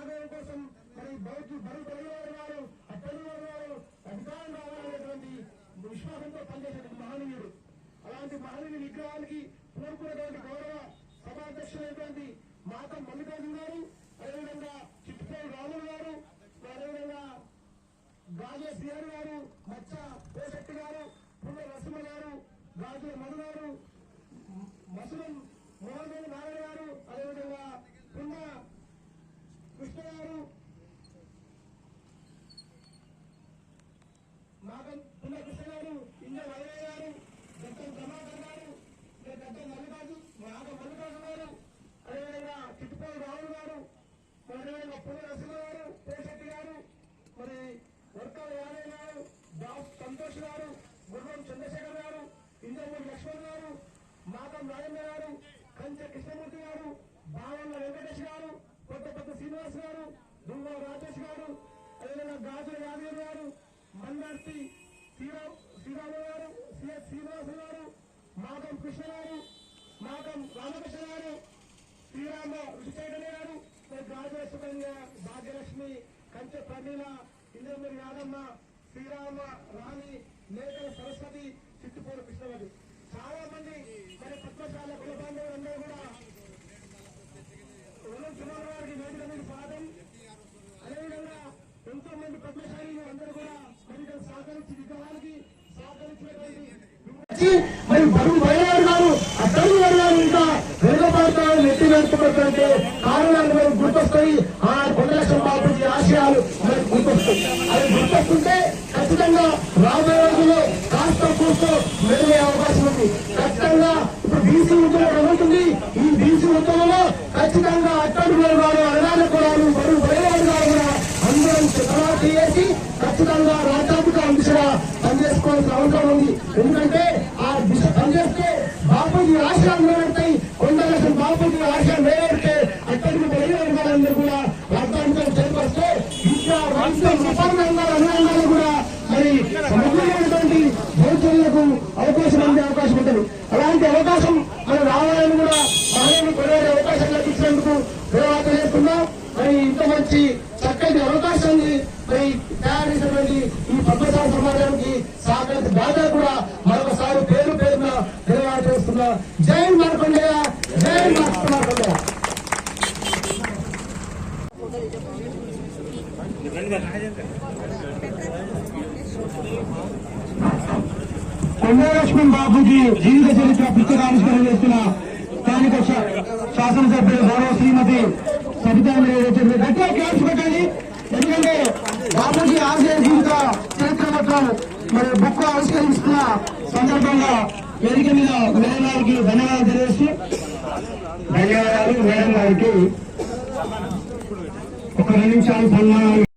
ఆదాయం కోసం మరి బౌద్ధ బరువు కలిగిన వారు అట్టడి వారు అధికారం రావాలనేటువంటి విశ్వాసంతో పనిచేసేటువంటి మహనీయుడు. అలాంటి మహనీయుడి విగ్రహానికి పూర్వకున్నటువంటి గౌరవ సభాధ్యక్షులైనటువంటి మాత మల్లికార్జున గారు అదేవిధంగా చిట్టుపల్లి రాములు గారు అదేవిధంగా గాజుల సిఆర్ గారు మచ్చ పోశెట్టి గారు పుల్ల నరసింహ గారు గాజుల మధు గారు మసులం మోహన్ రెడ్డి నారాయణ గారు అదేవిధంగా పున్న కృష్ణ గారు నాగం పుల్ల కృష్ణ గారు ఇంజ వరయ్య గారు గద్దం ప్రభాకర్ గారు ఇంకా గద్దం మల్లికార్జు నాగం మల్లికార్జున గారు అదేవిధంగా చిట్టుపల్లి రాములు గారు మరి అదేవిధంగా పుల్ల నరసింహ గారు పోశెట్టి గారు మరి వర్కాల యాదవ్ గారు దాస్ సంతోష్ గారు గుర్రం చంద్రశేఖర్ గారు ఇంద్రమూరి లక్ష్మణ్ మాతం రాజేంద్ర గారు కంచె కృష్ణమూర్తి గారు బాలన్న వెంకటేష్ గారు కొత్త శ్రీనివాస్ గారు దుంగ రాజేష్ గారు అదేవిధంగా గాజుల యాదగిరి గారు మందార్తి శ్రీరామ్ శ్రీరాము గారు సిఎస్ శ్రీనివాస్ గారు మాతం కృష్ణ గారు మాతం రామకృష్ణ గారు శ్రీరామ ఋషిచైతన్య గారు గాజుల సుకన్య భాగ్యలక్ష్మి కంచె ప్రమీల ఇంద్రమూరి యాదమ్మ శ్రీరామ రాణి మేకల సరస్వతి చిట్టుపూడి కృష్ణవతి చాలా మంది మరి పద్మశాల కుల బాంధవులందరూ కూడా వనం సుమారు వారికి వేదిక మీద స్వాగతం అదేవిధంగా ఎంతో మంది పద్మశాలీలు అందరూ కూడా మరి ఇక్కడ సహకరించి విగ్రహానికి సహకరించినటువంటి మరి బరువు బయలుదేరు గారు అక్కడి గారు ఇంకా వెనుకబడతారు నెట్టి వెనుకబడుతుంటే కారణాలు మరి గుర్తొస్తాయి. ఆ కొండలక్ష్మ బాబుజీ ఆశయాలు మరి గుర్తొస్తాయి. గుర్తొస్తుంటే ఖచ్చితంగా రాబోయే రోజుల్లో కాస్త కూర్చో మెరుగే అవకాశం ఉంది. ఖచ్చితంగా ఇప్పుడు బీసీ ఉద్యమం ఈ బీసీ ఉద్యమంలో ఖచ్చితంగా అట్టడి గారు అనాథ కులాలు బరువు బయలుదేరు గారు కూడా అందరం చిత్రాలు చేసి ఖచ్చితంగా రాజ్యాధిక పనిచేసుకోవాల్సిన అవసరం ఉంది. ఎందుకంటే ఆ దిశ పనిచేస్తే బాపూజీ ఆశయాలు నెరవేరుతాయి కొండలక్ష్మి బాపూజీ ఆశయాలు నిలబెడితే అక్కడికి పెరిగిన వాళ్ళందరూ కూడా రాజ్యాంగం చేపడితే విద్య వైద్యం సుపర్ణ రంగాలు కూడా మరి సమగ్రమైనటువంటి భవిష్యత్తులకు అవకాశం అందే అవకాశం ఉంటుంది. అలాంటి అవకాశం మనం రావాలని కూడా మహిళలు కొనే అవకాశం లభించినందుకు ధన్యవాదాలు చేస్తున్నాం మరి ఇంత మంచి మరి తయారు చేసినటువంటి ఈ పద్మశాల సమాజానికి సహకరించిన దాదా కూడా మరొకసారి పేరు పేరున ధన్యవాదాలు చేస్తున్నా జై మార్కొండయ్య జై మార్కొండయ్య కొండలక్ష్మీ బాబుజీ జీవిత చరిత్ర పుస్తకావిష్కరణ చేస్తున్న స్థానిక శా- శాసనసభ్యులు గౌరవ శ్రీమతి సబితాంద్రి గట్టిగా క్లాస్ పెట్టండి ఎందుకంటే బాబుజీ ఆశయ జీవిత చరిత్ర మొత్తం మరి బుక్ ఆవిష్కరిస్తున్న సందర్భంగా వేదిక మీద మేడం గారికి ధన్యవాదాలు తెలియజేస్తూ ధన్యవాదాలు మేడం గారికి. ఒక రెండు నిమిషాలు సన్మానాలు